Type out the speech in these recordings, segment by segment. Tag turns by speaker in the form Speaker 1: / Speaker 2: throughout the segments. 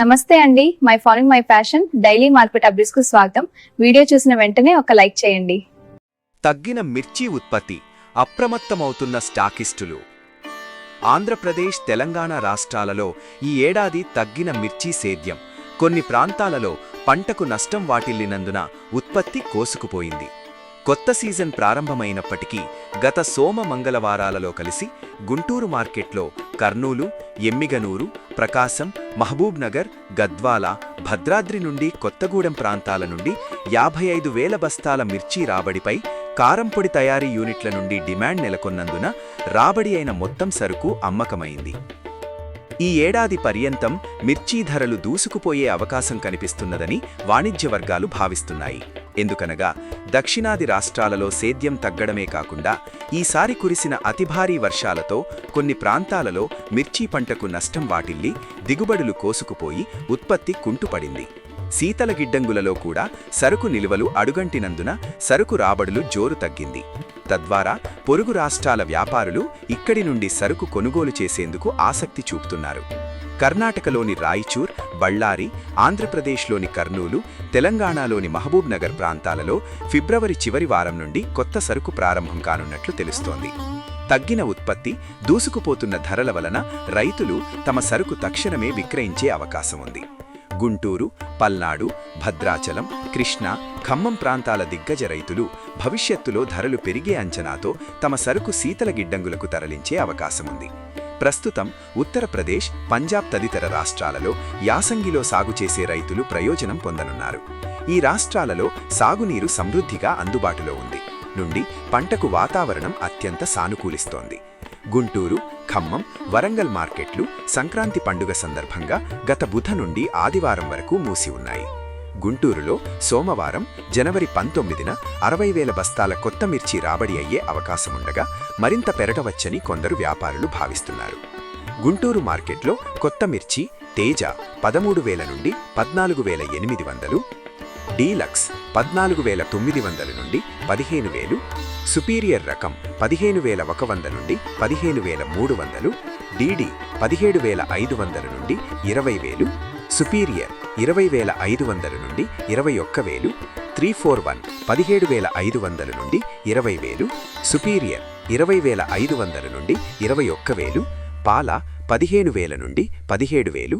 Speaker 1: నమస్తే అండి. My following my fashion. Daily market అప్డేట్స్కు స్వాగతం. వీడియో చూసిన వెంటనే ఒక లైక్ చేయండి.
Speaker 2: తగ్గిన మిర్చి ఉత్పత్తి అప్రమత్తమవుతున్న స్టాకిస్టులు. ఆంధ్రప్రదేశ్ తెలంగాణ రాష్ట్రాలలో ఈ ఏడాది తగ్గిన మిర్చి సేద్యం కొన్ని ప్రాంతాలలో పంటకు నష్టం వాటిల్లినందున ఉత్పత్తి కోసుకుపోయింది. కొత్త సీజన్ ప్రారంభమైనప్పటికీ గత సోమ మంగళవారాలలో కలిసి గుంటూరు మార్కెట్లో కర్నూలు ఎమ్మిగనూరు ప్రకాశం మహబూబ్ నగర్ గద్వాల భద్రాద్రి నుండి కొత్తగూడెం ప్రాంతాల నుండి యాభై ఐదు వేల బస్తాల మిర్చి రాబడిపై కారంపొడి తయారీ యూనిట్ల నుండి డిమాండ్ నెలకొన్నందున రాబడి అయిన మొత్తం సరుకు అమ్మకమైంది. ఈ ఏడాది పర్యంతం మిర్చి ధరలు దూసుకుపోయే అవకాశం కనిపిస్తున్నదని వాణిజ్య వర్గాలు భావిస్తున్నాయి. ఎందుకనగా దక్షిణాది రాష్ట్రాలలో సేద్యం తగ్గడమే కాకుండా ఈసారి కురిసిన అతి భారీ వర్షాలతో కొన్ని ప్రాంతాలలో మిర్చి పంటకు నష్టం వాటిల్లి దిగుబడులు కోసుకుపోయి ఉత్పత్తి కుంటుపడింది. శీతల గిడ్డంగులలో కూడా సరుకు నిలువలు అడుగంటినందున సరుకు రాబడులు జోరు తగ్గింది. తద్వారా పొరుగు రాష్ట్రాల వ్యాపారులు ఇక్కడి నుండి సరుకు కొనుగోలు చేసేందుకు ఆసక్తి చూపుతున్నారు. కర్ణాటకలోని రాయచూర్ బళ్ళారి ఆంధ్రప్రదేశ్లోని కర్నూలు తెలంగాణలోని మహబూబ్ నగర్ ప్రాంతాలలో ఫిబ్రవరి చివరి వారం నుండి కొత్త సరుకు ప్రారంభం కానున్నట్లు తెలుస్తోంది. తగ్గిన ఉత్పత్తి దూసుకుపోతున్న ధరల వలన రైతులు తమ సరుకు తక్షణమే విక్రయించే అవకాశం ఉంది. గుంటూరు పల్నాడు భద్రాచలం కృష్ణా ఖమ్మం ప్రాంతాల దిగ్గజ రైతులు భవిష్యత్తులో ధరలు పెరిగే అంచనాతో తమ సరుకు శీతల గిడ్డంగులకు తరలించే అవకాశముంది. ప్రస్తుతం ఉత్తరప్రదేశ్ పంజాబ్ తదితర రాష్ట్రాలలో యాసంగిలో సాగు చేసే రైతులు ప్రయోజనం పొందనున్నారు. ఈ రాష్ట్రాలలో సాగునీరు సమృద్ధిగా అందుబాటులో ఉంది. నుండి పంటకు వాతావరణం అత్యంత సానుకూలిస్తోంది. గుంటూరు ఖమ్మం వరంగల్ మార్కెట్లు సంక్రాంతి పండుగ సందర్భంగా గత బుధ నుండి ఆదివారం వరకు మూసి ఉన్నాయి. గుంటూరులో సోమవారం జనవరి పంతొమ్మిదిన అరవై వేల బస్తాల కొత్త మిర్చి రాబడి అయ్యే అవకాశముండగా మరింత పెరగవచ్చని కొందరు వ్యాపారులు భావిస్తున్నారు. గుంటూరు మార్కెట్లో కొత్త మిర్చి తేజ పదమూడు వేల నుండి పద్నాలుగు వేల ఎనిమిది వందలు డీలక్స్ పద్నాలుగు వేల తొమ్మిది వందల నుండి పదిహేను వేలు సుపీరియర్ రకం పదిహేను వేల ఒక వంద నుండి పదిహేను వేల మూడు వందలు డీడీ పదిహేడు వేల ఐదు వందల నుండి ఇరవై వేలు సుపీరియర్ ఇరవై వేల ఐదు వందల నుండి ఇరవై ఒక్క వేలు త్రీ ఫోర్ వన్ పదిహేడు వేల ఐదు వందల నుండి ఇరవై వేలు సుపీరియర్ ఇరవై వేల ఐదు వందల నుండి ఇరవై ఒక్క వేలు పాల పదిహేను వేల నుండి పదిహేడు వేలు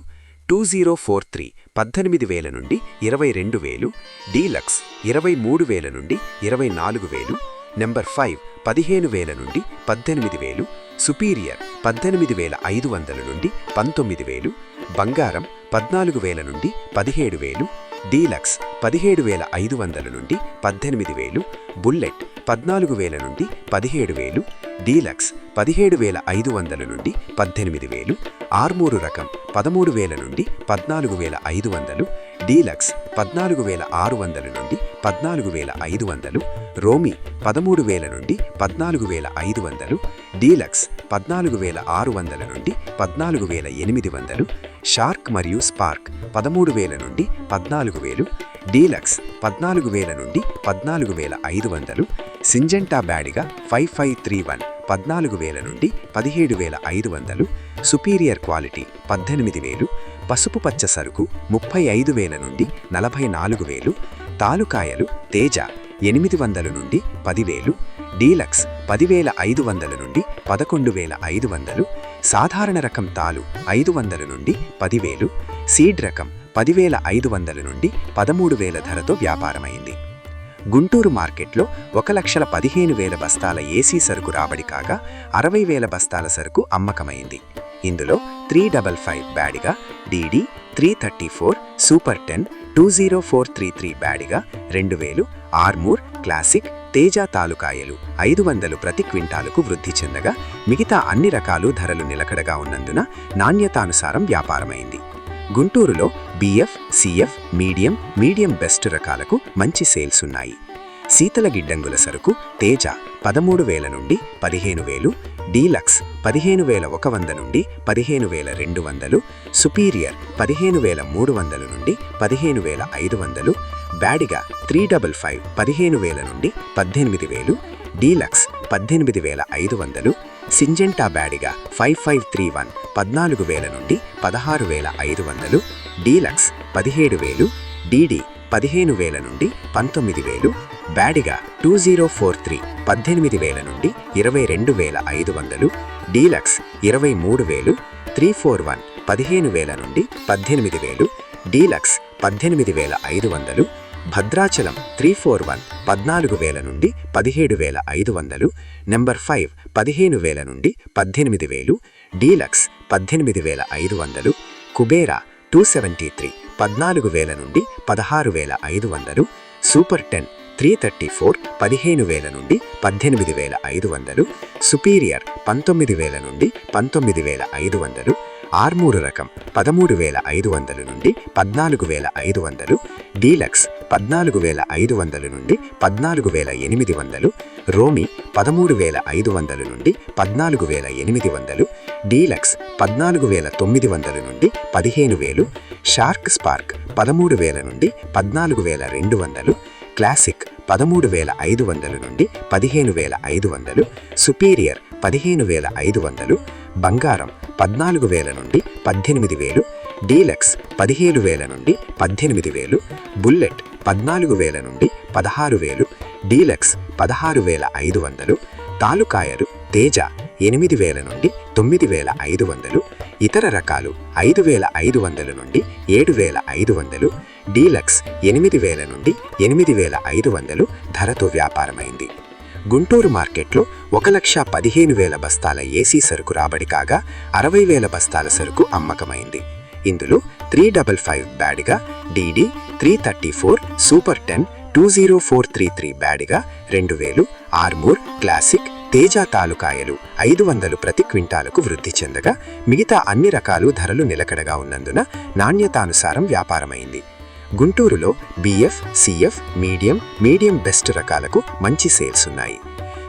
Speaker 2: టూ జీరో ఫోర్ త్రీ పద్దెనిమిది వేల నుండి ఇరవై రెండు వేలు డీలక్స్ ఇరవై మూడు వేల నుండి ఇరవై నాలుగు వేలు నెంబర్ ఫైవ్ పదిహేను వేల నుండి పద్దెనిమిది వేలు సుపీరియర్ పద్దెనిమిది వేల ఐదు వందల నుండి పంతొమ్మిది వేలు బంగారం పద్నాలుగు వేల నుండి పదిహేడు వేలు డీలక్స్ పదిహేడు వేల ఐదు వందల నుండి పద్దెనిమిది వేలు బుల్లెట్ పద్నాలుగు వేల నుండి పదిహేడు వేలు డీలక్స్ పదిహేడు వేల ఐదు వందల నుండి పద్దెనిమిది వేలు ఆర్మూరు రకం పదమూడు వేల నుండి పద్నాలుగు వేల ఐదు వందలు డీలక్స్ పద్నాలుగు వేల ఆరు వందల నుండి పద్నాలుగు వేల ఐదు వందలు రోమి పదమూడు వేల నుండి పద్నాలుగు వేల ఐదు వందలు డీలక్స్ పద్నాలుగు వేల ఆరు వందల నుండి పద్నాలుగు వేల ఎనిమిది వందలు షార్క్ మరియు స్పార్క్ పదమూడు వేల నుండి పద్నాలుగు వేలు డీలక్స్ పద్నాలుగు వేల నుండి పద్నాలుగు వేల ఐదు వందలు Syngenta Byadgi five five three one పద్నాలుగు వేల నుండి పదిహేడు వేల ఐదు వందలు సుపీరియర్ క్వాలిటీ పద్దెనిమిది వేలు పసుపు పచ్చ సరుకు ముప్పై ఐదు వేల నుండి నలభై నాలుగు వేలు తాలుకాయలు తేజ ఎనిమిది వందల నుండి పదివేలు డీలక్స్ పదివేల ఐదు వందల నుండి పదకొండు వేల ఐదు వందలు సాధారణ రకం తాలు ఐదు వందల నుండి పదివేలు సీడ్ రకం పదివేల ఐదు వందల నుండి పదమూడు వేల ధరతో వ్యాపారమైంది. గుంటూరు మార్కెట్లో ఒక లక్షల పదిహేను వేల బస్తాల ఏసీ సరుకు రాబడి కాగా అరవై వేల బస్తాల సరుకు అమ్మకమైంది. ఇందులో three double five Byadgi DD three thirty four super ten two zero four three three Byadgi రెండు వేలు ఆర్మూర్ క్లాసిక్ తేజ తాలుకాయలు ఐదు వందలు ప్రతి క్వింటాలుకు వృద్ధి చెందగా మిగతా అన్ని రకాలు ధరలు నిలకడగా ఉన్నందున నాణ్యతానుసారం వ్యాపారమైంది. గుంటూరులో BF CF medium medium best రకాలకు మంచి సేల్స్ ఉన్నాయి. శీతల గిడ్డంగుల సరుకు తేజ పదమూడు వేల నుండి పదిహేను వేలు డీలక్స్ పదిహేను వేల ఒక వంద నుండి పదిహేను వేల రెండు వందలు సుపీరియర్ పదిహేను వేల మూడు వందల నుండి పదిహేను వేల ఐదు వందలు బ్యాడిగా త్రీ డబల్ ఫైవ్ పదిహేను వేల నుండి పద్దెనిమిది వేలు డీలక్స్ పద్దెనిమిది వేల ఐదు వందలు Syngenta Byadgi five five three one పద్నాలుగు వేల నుండి పదహారు వేల ఐదు వందలు డీలక్స్ పదిహేడు వేలు డీడీ పదిహేను వేల నుండి పంతొమ్మిది వేలు Byadgi two zero four three పద్దెనిమిది వేల నుండి ఇరవై రెండు వేల ఐదు వందలు డీలక్స్ ఇరవై మూడు వేలు త్రీ ఫోర్ వన్ పదిహేను వేల నుండి పద్దెనిమిది వేలు డీలక్స్ పద్దెనిమిది వేల ఐదు వందలు భద్రాచలం త్రీ ఫోర్ వన్ పద్నాలుగు వేల నుండి పదిహేడు వేల ఐదు వందలు నెంబర్ ఫైవ్ పదిహేను వేల నుండి పద్దెనిమిది వేలు డీలక్స్ పద్దెనిమిది వేల ఐదు వందలు కుబేరా టూ సెవెంటీ త్రీ పద్నాలుగు వేల నుండి పదహారు వేల ఐదు వందలు super ten three thirty four పదిహేను వేల నుండి పద్దెనిమిది వేల ఐదు వందలు సుపీరియర్ పంతొమ్మిది వేల నుండి పంతొమ్మిది వేల ఐదు వందలు ఆర్మూరు రకం పదమూడు వేల ఐదు వందలు నుండి పద్నాలుగు వేల ఐదు వందలు డీలక్స్ పద్నాలుగు వేల ఐదు వందలు నుండి పద్నాలుగు వేల ఎనిమిది వందలు రోమి పదమూడు వేల ఐదు వందలు నుండి పద్నాలుగు వేల ఎనిమిది వందలు డీలక్స్ పద్నాలుగు వేల తొమ్మిది వందలు నుండి పదిహేను వేలు షార్క్ స్పార్క్ పదమూడు వేల నుండి పద్నాలుగు వేల రెండు వందలు క్లాసిక్ పదమూడు వేల ఐదు వందల నుండి పదిహేను వేల ఐదు వందలు సుపీరియర్ పదిహేను వేల ఐదు వందలు బంగారం పద్నాలుగు వేల నుండి పద్దెనిమిది వేలు డీలక్స్ పదిహేను వేల నుండి పద్దెనిమిది వేలు బుల్లెట్ పద్నాలుగు వేల నుండి పదహారు వేలు డీలక్స్ పదహారు వేల ఐదు వందలు తాలుకాయలు తేజ ఎనిమిది వేల నుండి తొమ్మిది వేల ఐదు వందలు ఇతర రకాలు ఐదు వేల ఐదు వందల నుండి ఏడు వేల ఐదు వందలు డీలక్స్ ఎనిమిది వేల నుండి ఎనిమిది వేల ఐదు వందలు ధరతో వ్యాపారమైంది. గుంటూరు మార్కెట్లో ఒక లక్ష పదిహేను వేల బస్తాల ఏసీ సరుకు రాబడి కాగా అరవై వేల బస్తాల సరుకు అమ్మకమైంది. ఇందులో three double five Byadgi DD three thirty four super ten two zero four three three Byadgi రెండు వేలు ఆర్మూర్ క్లాసిక్ తేజ తాలుకాయలు ఐదు వందలు ప్రతి క్వింటాలకు వృద్ధి చెందగా మిగతా అన్ని రకాలు ధరలు నిలకడగా ఉన్నందున నాణ్యతానుసారం వ్యాపారమైంది. గుంటూరులో BF CF medium medium best రకాలకు మంచి సేల్స్ ఉన్నాయి.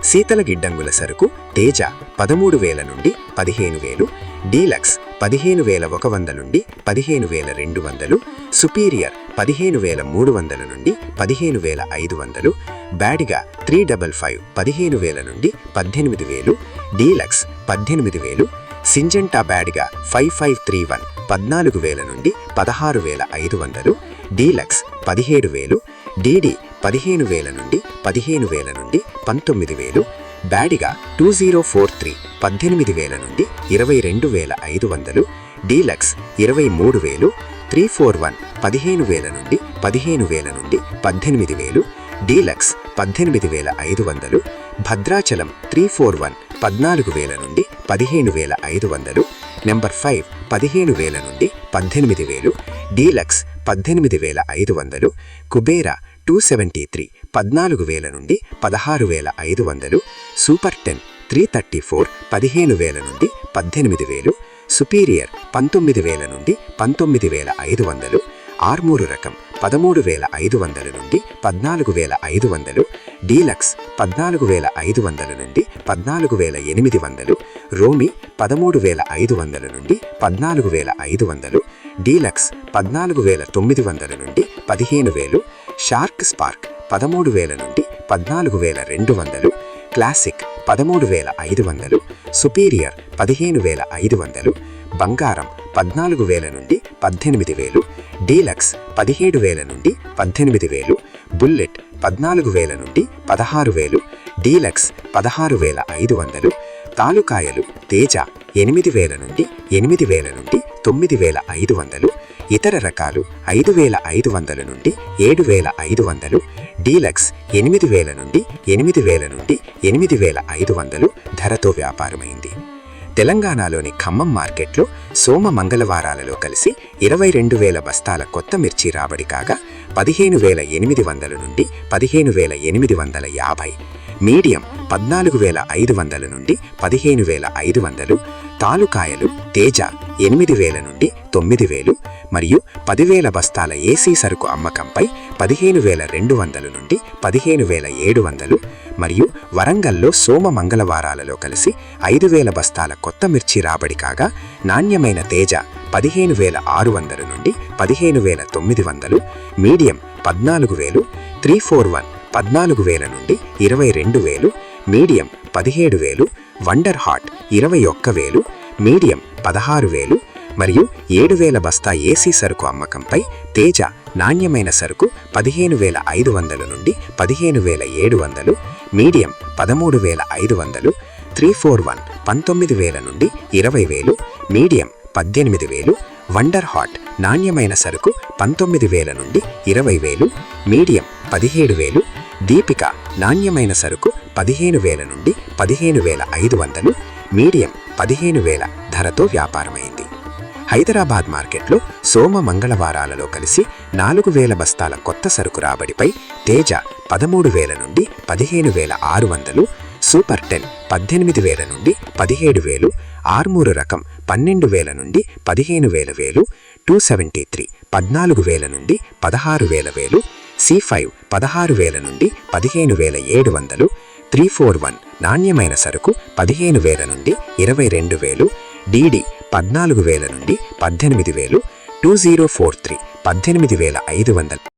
Speaker 2: శీతల గిడ్డంగుల సరుకు తేజ పదమూడు వేల నుండి పదిహేను వేలు డీలక్స్ పదిహేను వేల ఒక వంద నుండి పదిహేను వేల రెండు వందలు సుపీరియర్ పదిహేను వేల మూడు వందల నుండి పదిహేను వేల ఐదు వందలు బ్యాడిగా త్రీ డబల్ ఫైవ్ పదిహేను వేల నుండి పద్దెనిమిది వేలు డీలక్స్ పద్దెనిమిది వేలు Syngenta Byadgi five five three one పద్నాలుగు వేల నుండి పదహారు వేల ఐదు వందలు డీలక్స్ పదిహేడు వేలు డీడీ పదిహేను వేల నుండి పదిహేను వేల నుండి పంతొమ్మిది వేలు Byadgi two zero four three పద్దెనిమిది వేల నుండి ఇరవై రెండు వేల ఐదు వందలు డీలక్స్ ఇరవై మూడు వేలు త్రీ ఫోర్ వన్ పదిహేను వేల నుండి పదిహేను వేల నుండి పద్దెనిమిది వేలు డీలక్స్ పద్దెనిమిది వేల ఐదు వందలు భద్రాచలం త్రీ ఫోర్ వన్ పద్నాలుగు వేల నుండి పదిహేను వేల ఐదు వందలు నెంబర్ ఫైవ్ పదిహేను వేల నుండి పద్దెనిమిది వేలు డీలక్స్ పద్దెనిమిది వేల ఐదు వందలు కుబేరా టూ సెవెంటీ త్రీ పద్నాలుగు వేల నుండి పదహారు వేల ఐదు వందలు super ten three thirty four పదిహేను వేల నుండి పద్దెనిమిది వేలు సుపీరియర్ పంతొమ్మిది వేల నుండి పంతొమ్మిది వేల ఐదు వందలు ఆర్మూరు రకం పదమూడు వేల ఐదు వందల నుండి పద్నాలుగు వేల ఐదు వందలు డీలక్స్ పద్నాలుగు వేల ఐదు వందల నుండి పద్నాలుగు వేల ఎనిమిది వందలు రోమి పదమూడు వేల ఐదు వందల నుండి పద్నాలుగు వేల ఐదు వందలు డీలక్స్ పద్నాలుగు వేల తొమ్మిది వందల నుండి పదిహేను వేలు షార్క్ స్పార్క్ పదమూడు వేల నుండి పద్నాలుగు వేల రెండు వందలు క్లాసిక్ పదమూడు వేల ఐదు వందలు సుపీరియర్ పదిహేను వేల ఐదు వందలు బంగారం పద్నాలుగు వేల నుండి పద్దెనిమిది వేలు డీలక్స్ పదిహేడు వేల నుండి పద్దెనిమిది వేలు బుల్లెట్ పద్నాలుగు వేల నుండి పదహారు వేలు డీలక్స్ పదహారు వేల ఐదు వందలు తాలుకాయలు తేజ ఎనిమిది వేల నుండి ఎనిమిది వేల నుండి తొమ్మిది వేల ఐదు వందలు ఇతర రకాలు ఐదు వేల ఐదు వందల నుండి ఏడు వేల ఐదు వందలు డీలక్స్ ఎనిమిది వేల నుండి ఎనిమిది వేల నుండి ఎనిమిది వేల ఐదు వందలు ధరతో వ్యాపారమైంది. తెలంగాణలోని ఖమ్మం మార్కెట్లో సోమ మంగళవారాలలో కలిసి ఇరవై రెండు వేల బస్తాల కొత్త మిర్చి రాబడి కాగా పదిహేను వేల ఎనిమిది వందల నుండి పదిహేను వేల ఎనిమిది వందల యాభై మీడియం పద్నాలుగు వేల ఐదు వందల నుండి పదిహేను వేల ఐదు వందలు తాలుకాయలు తేజ ఎనిమిది వేల నుండి తొమ్మిది వేలు మరియు పదివేల బస్తాల ఏసీ సరుకు అమ్మకంపై పదిహేను వేల రెండు వందల నుండి పదిహేను వేల ఏడు వందలు మరియు వరంగల్లో సోమ మంగళవారాలలో కలిసి ఐదు వేల బస్తాల కొత్త మిర్చి రాబడి కాగా నాణ్యమైన తేజ పదిహేను వేల ఆరు వందల నుండి పదిహేను వేల తొమ్మిది వందలు మీడియం పద్నాలుగు వేలు త్రీ ఫోర్ వన్ పద్నాలుగు వేల నుండి ఇరవై రెండు వేలు మీడియం పదిహేడు వేలు వండర్ హాట్ ఇరవై ఒక్క వేలు మీడియం పదహారు వేలు మరియు ఏడు వేల బస్తా ఏసీ సరుకు అమ్మకంపై తేజ నాణ్యమైన సరుకు పదిహేను వేల ఐదు వందల నుండి పదిహేను వేల ఏడు వందలు మీడియం పదమూడు వేల ఐదు వందలు త్రీ ఫోర్ వన్ పంతొమ్మిది వేల నుండి ఇరవై వేలు మీడియం పద్దెనిమిది వేలు వండర్ హాట్ నాణ్యమైన సరుకు పంతొమ్మిది వేల నుండి ఇరవై వేలు మీడియం పదిహేడు వేలు దీపిక నాణ్యమైన సరుకు పదిహేను వేల నుండి పదిహేను వేల ఐదు వందలు మీడియం పదిహేను వేల ధరతో వ్యాపారమైంది. హైదరాబాద్ మార్కెట్లో సోమ మంగళవారాలలో కలిసి నాలుగు వేల బస్తాల కొత్త సరుకు రాబడిపై తేజ పదమూడు వేల నుండి పదిహేను వేల ఆరు వందలు సూపర్ టెన్ పద్దెనిమిది వేల నుండి పదిహేడు వేలు ఆర్మూరు రకం పన్నెండు వేల నుండి పదిహేను వేల వేలు టూ సెవెంటీ త్రీ పద్నాలుగు వేల నుండి పదహారు వేల వేలు సి ఫైవ్ పదహారు వేల నుండి పదిహేను వేల ఏడు వందలు త్రీ ఫోర్ వన్ నాణ్యమైన సరుకు పదిహేను వేల నుండి ఇరవై రెండు వేలు డీడీ పద్నాలుగు వేల నుండి పద్దెనిమిది వేలు టూ జీరో ఫోర్ త్రీ పద్దెనిమిది వేల ఐదు వందలు.